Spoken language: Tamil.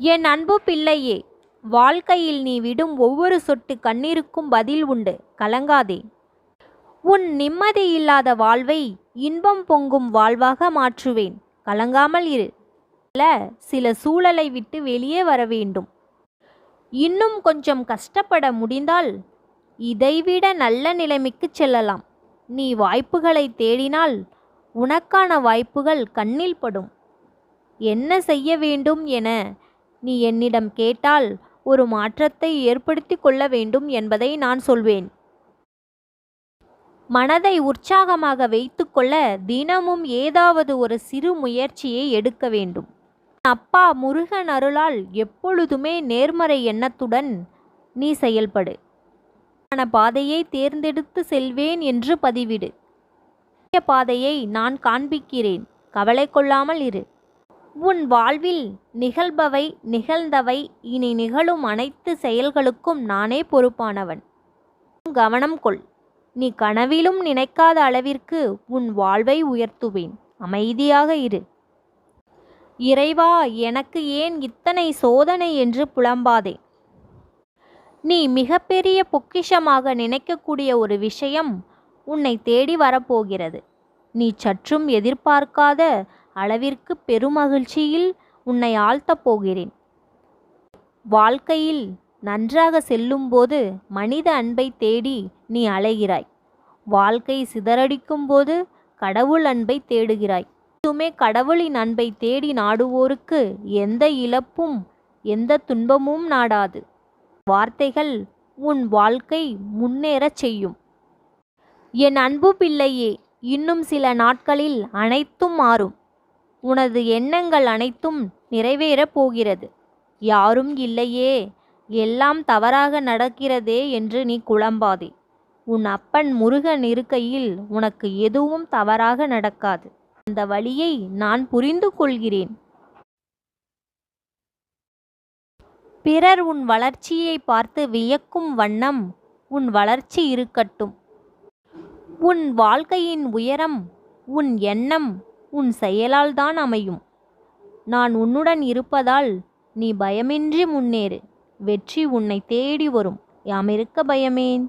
என் அன்பு பிள்ளையே வாழ்க்கையில் நீ விடும் ஒவ்வொரு சொட்டு கண்ணீருக்கும் பதில் உண்டு. கலங்காதே. உன் நிம்மதி இல்லாத வாழ்வை இன்பம் பொங்கும் வாழ்வாக மாற்றுவேன். கலங்காமல் இரு. சில சூழலை விட்டு வெளியே வர வேண்டும். இன்னும் கொஞ்சம் கஷ்டப்பட முடிந்தால் இதைவிட நல்ல நிலைமைக்கு செல்லலாம். நீ வாய்ப்புகளை தேடினால் உனக்கான வாய்ப்புகள் கண்ணில் படும். என்ன செய்ய வேண்டும் என நீ என்னிடம் கேட்டால் ஒரு மாற்றத்தை ஏற்படுத்தி கொள்ள வேண்டும் என்பதை நான் சொல்வேன். மனதை உற்சாகமாக வைத்துக்கொள்ள தினமும் ஏதாவது ஒரு சிறு முயற்சியை எடுக்க வேண்டும். அப்பா முருகன் அருளால் எப்பொழுதுமே நேர்மறை எண்ணத்துடன் நீ செயல்படு. ஆன பாதையை தேர்ந்தெடுத்து செல்வேன் என்று பதிவிடு. பாதையை நான் காண்பிக்கிறேன். கவலை கொள்ளாமல் இரு. உன் வாழ்வில் நிகழ்பவை நிகழ்ந்தவை இனி நிகழும் அனைத்து செயல்களுக்கும் நானே பொறுப்பானவன். கவனம் கொள். நீ கனவிலும் நினைக்காத அளவிற்கு உன் வாழ்வை உயர்த்துவேன். அமைதியாக இரு. இறைவா எனக்கு ஏன் இத்தனை சோதனை என்று புலம்பாதே. நீ மிகப்பெரிய பொக்கிஷமாக நினைக்கக்கூடிய ஒரு விஷயம் உன்னை தேடி வரப்போகிறது. நீ சற்றும் எதிர்பார்க்காத அளவிற்கு பெருமகிழ்ச்சியில் உன்னை ஆழ்த்தப் போகிறேன். வாழ்க்கையில் நன்றாக செல்லும்போது மனித அன்பை தேடி நீ அலைகிறாய். வாழ்க்கை சிதறடிக்கும் போது கடவுள் அன்பை தேடுகிறாய். மட்டுமே கடவுளின் அன்பை தேடி நாடுவோருக்கு எந்த இழப்பும் எந்த துன்பமும் நாடாது. வார்த்தைகள் உன் வாழ்க்கை முன்னேறச் செய்யும். என் அன்பு பிள்ளையே இன்னும் சில நாட்களில் அனைத்தும் மாறும். உனது எண்ணங்கள் அனைத்தும் நிறைவேறப் போகிறது. யாரும் இல்லையே எல்லாம் தவறாக நடக்கிறதே என்று நீ குழம்பாதே. உன் அப்பன் முருகன் இருக்கையில் உனக்கு எதுவும் தவறாக நடக்காது. அந்த வழியை நான் புரிந்து கொள்கிறேன். பிறர் உன் வளர்ச்சியை பார்த்து வியக்கும் வண்ணம் உன் வளர்ச்சி இருக்கட்டும். உன் வாழ்க்கையின் உயரம் உன் எண்ணம் உன் செயலால் தான் அமையும். நான் உன்னுடன் இருப்பதால் நீ பயமின்றி முன்னேறு. வெற்றி உன்னை தேடி வரும். யாமிருக்க பயமேன்?